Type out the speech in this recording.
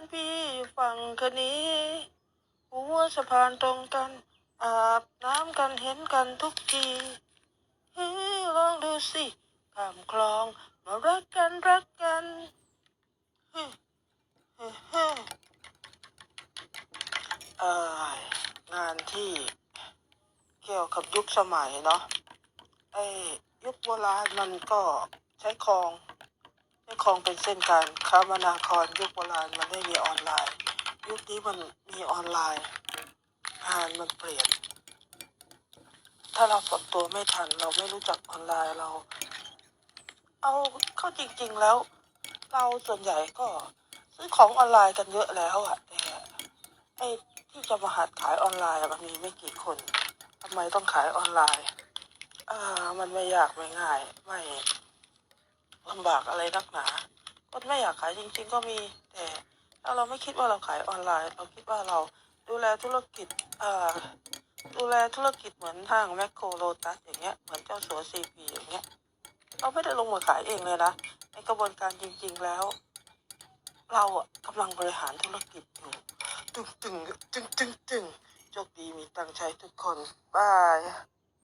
านพี่ฝั่งคะนี้ หัวสะพานตรงกัน อาบน้ำกันเห็นกันทุกทีเฮ้ลองดูสิข้ามคลองมารักกันรักกันเฮ้เฮ้เฮ้เอ่องานที่เกี่ยวกับยุคสมัยเนาะไอ้ยุคโบราณมันก็ใช้คลอง ใช้คลองเป็นเส้นการคมนาคมยุคโบราณมันไม่มีออนไลน์ ยุคนี้มันมีออนไลน์งานมันเปลี่ยน ถ้าเราปรับตัวไม่ทัน เราไม่รู้จักออนไลน์เรา เอาเข้าจริง ๆแล้ว เราส่วนใหญ่ก็ซื้อของออนไลน์กันเยอะแล้วอะแต่ไอ้ที่จะมาหัดขายออนไลน์มันมีไม่กี่คนทำไมต้องขายออนไลน์ อ่า มันไม่ยากไม่ง่าย ไม่ ลำบากอะไรนักหนาคนไม่อยากขายจริง ๆ ก็มี แต่ถ้าเราไม่คิดว่าเราขายออนไลน์ เราคิดว่าเราดูแลธุรกิจอ่าดูแลธุรกิจเหมือนห้างแมคโครโลตัสอย่างเงี้ย เหมือนเจ้าสัวซีพีอย่างเงี้ย เราไม่ได้ลงมือขายเองเลยนะ ในกระบวนการจริง ๆแล้ว เราอะกำลังบริหารธุรกิจอยู่ตึงตึงตึงตึงตึงโชคดีมีตังใช้ทุกคนบาย